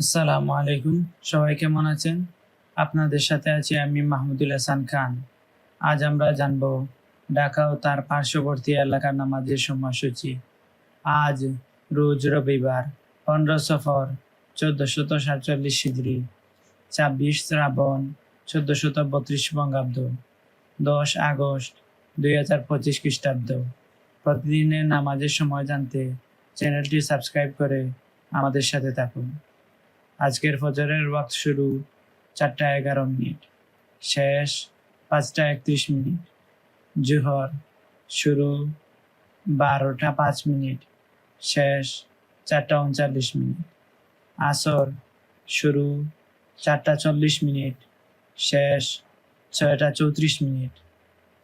আসসালামু আলাইকুম। সবাই কেমন আছেন? আপনাদের সাথে আছি আমি মাহমুদুল হাসান খান। আজ আমরা জানব ঢাকা ও তার পার্শ্ববর্তী এলাকার নামাজের সময়সূচি। আজ রোজ রবিবার, পনেরো সফর, চোদ্দশত সাতচল্লিশ সিদ্রি ছাব্বিশ শ্রাবণ, চোদ্দশত বত্রিশ বঙ্গাব্দ, দশ আগস্ট, দুই হাজার পঁচিশ খ্রিস্টাব্দ। প্রতিদিনের নামাজের সময় জানতে চ্যানেলটি সাবস্ক্রাইব করে আমাদের সাথে থাকুন। আজকের ফজরের ওয়াক্ত শুরু চারটা এগারো মিনিট, শেষ পাঁচটা একত্রিশ মিনিট, জুহর শুরু বারোটা পাঁচ মিনিট, শেষ চারটা উনচল্লিশ মিনিট, আসর শুরু চারটা চল্লিশ মিনিট, শেষ ছয়টা চৌত্রিশ মিনিট,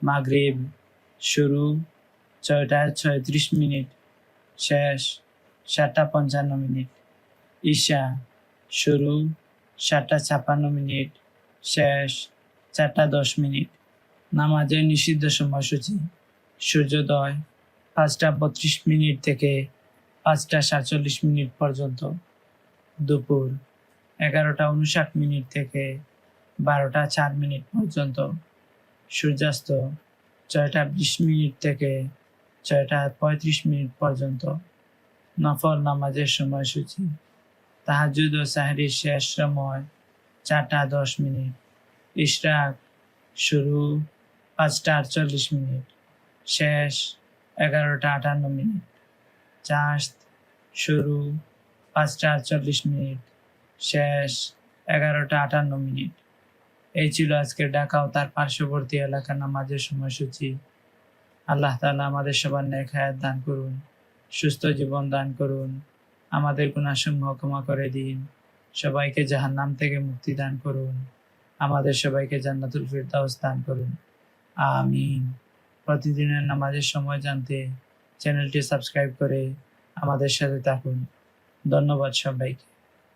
মাগরিব শুরু ছয়টা ছয়ত্রিশ মিনিট, শেষ সাতটা পঞ্চান্ন মিনিট, ঈশা শুরু, সাতটা ছাপান্ন মিনিট, শেষ, চারটা দশ মিনিট। নামাজের নিষিদ্ধ সময়সূচি, সূর্যোদয়, পাঁচটা বত্রিশ মিনিট থেকে পাঁচটা সাতচল্লিশ মিনিট পর্যন্ত। দুপুর, এগারোটা উনষাট মিনিট থেকে বারোটা চার মিনিট পর্যন্ত। সূর্যাস্ত, ছয়টা বিশ মিনিট থেকে ছয়টা পঁয়ত্রিশ মিনিট পর্যন্ত। নফল নামাজের সময়সূচি তাহাজুদ ও সাহরির শেষ সময় চারটা দশ মিনিট। ইশরাক, শুরু পাঁচটা আটচল্লিশ মিনিট, শেষ এগারোটা আটান্ন মিনিট চাষ শুরু পাঁচটা আটচল্লিশ মিনিট, শেষ এগারোটা আটান্ন মিনিট। এই ছিল আজকের ঢাকা ও তার পার্শ্ববর্তী এলাকার নামাজের সময়সূচি। আল্লাহ তাআলা আমাদের সবার নেক হায়াত দান করুন, সুস্থ জীবন দান করুন। আমাদের গুণাসমূহ ক্ষমা করে দিন। সবাইকে জাহান্নাম থেকে মুক্তি দান করুন। আমাদের সবাইকে জান্নাতুল ফিরদাউস দান করুন। আমিন। প্রতিদিনের নামাজের সময় জানতে চ্যানেলটি সাবস্ক্রাইব করে আমাদের সাথে থাকুন। ধন্যবাদ সবাইকে।